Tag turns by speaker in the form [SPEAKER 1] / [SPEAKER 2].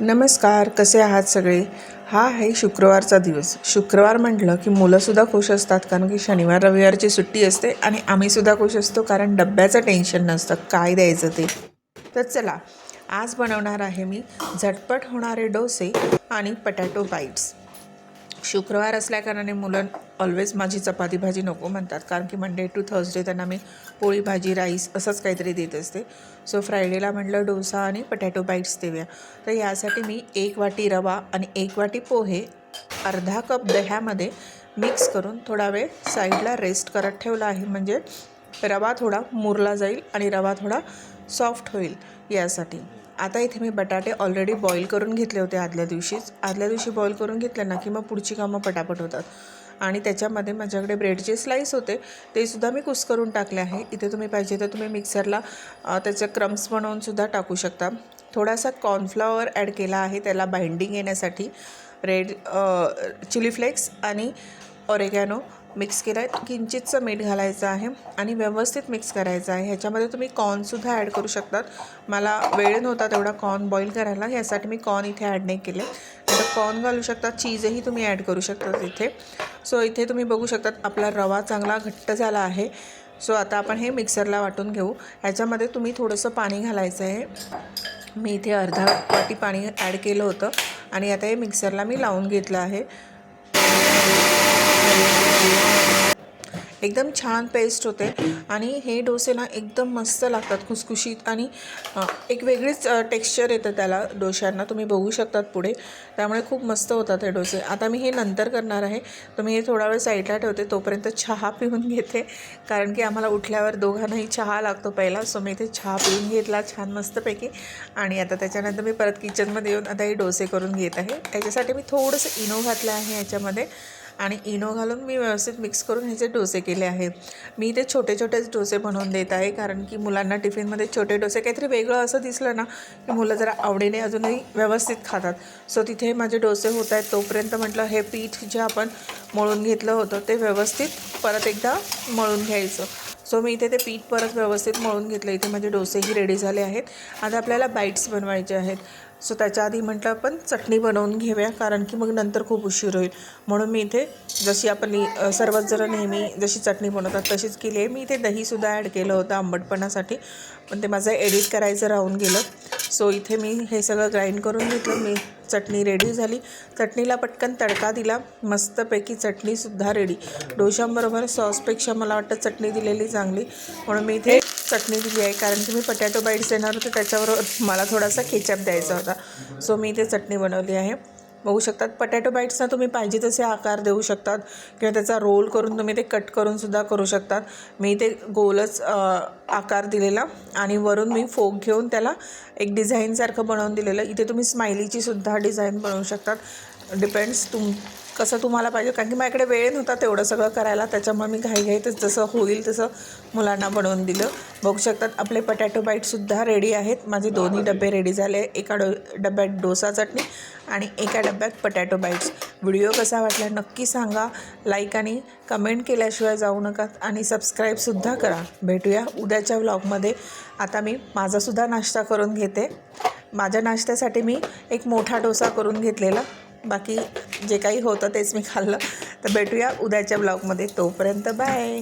[SPEAKER 1] नमस्कार कसे आहात सगळे? हा आहे शुक्रवारचा दिवस. शुक्रवार म्हटलं की मुलंसुद्धा खुश असतात कारण की शनिवार रविवारची सुट्टी असते आणि आम्हीसुद्धा खुश असतो कारण डब्याचं टेन्शन नसतं. काय द्यायचं ते? तर चला आज बनवणार आहे मी झटपट होणारे डोसे आणि पटॅटो बाईट्स. शुक्रवार असल्याकारणाने मुलं ऑलवेज माझी चपाती भाजी नको म्हणतात. कारण की मंडे टू थर्सडे त्यांना मी पोळी भाजी राईस असंच काहीतरी देत असते. सो फ्रायडेला म्हटलं डोसा आणि पटॅटो बाईट्स देऊया. तर यासाठी मी एक वाटी रवा आणि एक वाटी पोहे अर्धा कप दह्यामध्ये मिक्स करून थोडा वेळ साईडला रेस्ट करत ठेवला आहे. म्हणजे रवा थोडा मुरला जाईल आणि रवा थोडा सॉफ्ट होईल यासाठी. आता इथे मी बटाटे ऑलरेडी बॉईल करून घेतले होते आदल्या दिवशीच. आदल्या दिवशी बॉईल करून घेतले ना की मग पुढची कामं पटापट होतात. आणि त्याच्यामध्ये माझ्याकडे ब्रेडचे स्लाईस होते ते सुद्धा मी कुस करून टाकले आहे. इथे तुम्ही पाहिजे तर तुम्ही मिक्सरला त्याचे क्रम्स बनवून सुद्धा टाकू शकता. थोडासा कॉर्नफ्लॉवर ॲड केला आहे त्याला बाइंडिंग येण्यासाठी. रेड चिली फ्लेक्स आणि ऑरेगॅनो मिक्स केला आहे. किंचितचं मीठ घालायचं आहे आणि व्यवस्थित मिक्स करायचं आहे. ह्याच्यामध्ये तुम्ही कॉर्नसुद्धा ॲड करू शकतात. मला वेळ नव्हता तेवढा कॉर्न बॉईल करायला. यासाठी मी कॉर्न इथे ॲड नाही केले. आता कॉर्न घालू शकता चीजही तुम्ही ॲड करू शकता इथे सो इथे तुम्ही बघू शकतात आपला रवा चांगला घट्ट झाला आहे. सो आता आपण हे मिक्सरला वाटून घेऊ. ह्याच्यामध्ये तुम्ही थोडंसं पाणी घालायचं आहे. मी इथे अर्धा वाटी पाणी ॲड केलं होतं आणि आता हे मिक्सरला मी लावून घेतलं आहे. एकदम छान पेस्ट होते. आणि हे डोसे ना एकदम मस्त लागतात खुसखुशीत आणि एक वेगळीच टेक्स्चर येतं त्याला डोश्यांना. तुम्ही बघू शकतात पुढे. त्यामुळे खूप मस्त होतात हे डोसे. आता मी हे नंतर करणार आहे. तर मी हे थोडा वेळ साईडला ठेवते तोपर्यंत चहा पिऊन घेते. कारण की आम्हाला उठल्यावर दोघांनाही चहा लागतो पहिला. सो मी इथे चहा पिऊन घेतला छान मस्तपैकी. आणि आता त्याच्यानंतर मी परत किचनमध्ये येऊन आता हे डोसे करून घेत आहे. त्याच्यासाठी मी थोडंसं इनो घातलं आहे याच्यामध्ये. आणि इनो घालून मी व्यवस्थित मिक्स करून ह्याचे डोसे केले आहे मी इथे छोटे छोटेच डोसे बनवून देत आहे कारण की मुलांना टिफिनमध्ये छोटे डोसे काहीतरी वेगळं असं दिसलं ना की मुलं जरा आवडीने अजूनही व्यवस्थित खातात. सो तिथे माझे डोसे होत आहेत. तोपर्यंत म्हटलं हे पीठ जे आपण मळून घेतलं होतं ते व्यवस्थित परत एकदा मळून घ्यायचं. सो मी इथे ते पीठ परत व्यवस्थित मळून घेतलं. इथे माझे डोसेही रेडी झाले आहेत. आता आपल्याला बाईट्स बनवायचे आहेत. सो त्याच्या आधी म्हटलं आपण चटणी बनवून घेऊया कारण की मग नंतर खूप उशीर होईल. म्हणून मी इथे जशी आपण सर्वच जरा नेहमी जशी चटणी बनवतात तशीच केली आहे. मी इथे दहीसुद्धा ॲड केलं होतं आंबटपणासाठी. पण ते माझं एडिट करायचं राहून गेलं. सो इथे मी हे सगळं ग्राइंड करून घेतलं. मी चटणी रेडी झाली. चटणीला पटकन तडका दिला. मस्तपैकी चटणीसुद्धा रेडी डोशांबरोबर सॉसपेक्षा मला वाटतं चटणी दिलेली चांगली. म्हणून मी इथे चटणी दिली आहे. कारण की मी पटॅटो बाईट्स देणार होते. त्याच्याबरोबर मला थोडासा केचप द्यायचा होता. सो मी इथे चटणी बनवली आहे. बघू शकतात. पटॅटो बाईट्सना तुम्ही पाहिजे तसे आकार देऊ शकतात किंवा त्याचा रोल करून तुम्ही ते कट करून सुद्धा करू शकतात. मी ते गोलच आकार दिलेला आणि वरून मी फोक घेऊन त्याला एक डिझाईनसारखं बनवून दिलेलं. इथे तुम्ही स्माइलीची सुद्धा डिझाईन बनवू शकतात. डिपेंड्स तुम कसं तुम्हाला पाहिजे. कारण की माझ्याकडे वेळ नव्हता तेवढं सगळं करायला. त्याच्यामुळे मी घाईघाईतच जसं होईल तसं मुलांना बनवून दिलं. बघू शकतात आपले पटॅटो बाईटसुद्धा रेडी आहेत. माझे दोन्ही डबे रेडी झाले. एका डो डब्यात डोसा चटणी आणि एका डब्यात पटॅटो बाईट्स व्हिडिओ कसा वाटला नक्की सांगा. लाईक आणि कमेंट केल्याशिवाय जाऊ नका. आणि सबस्क्राईबसुद्धा करा. भेटूया उद्याच्या व्लॉगमध्ये आता मी माझासुद्धा नाश्ता करून घेते. माझ्या नाश्त्यासाठी मी एक मोठा डोसा करून घेतलेला. बाकी जे काही होतं तेच मी खाल्लं. तर भेटूया उद्याच्या ब्लॉगमध्ये. तोपर्यंत बाय.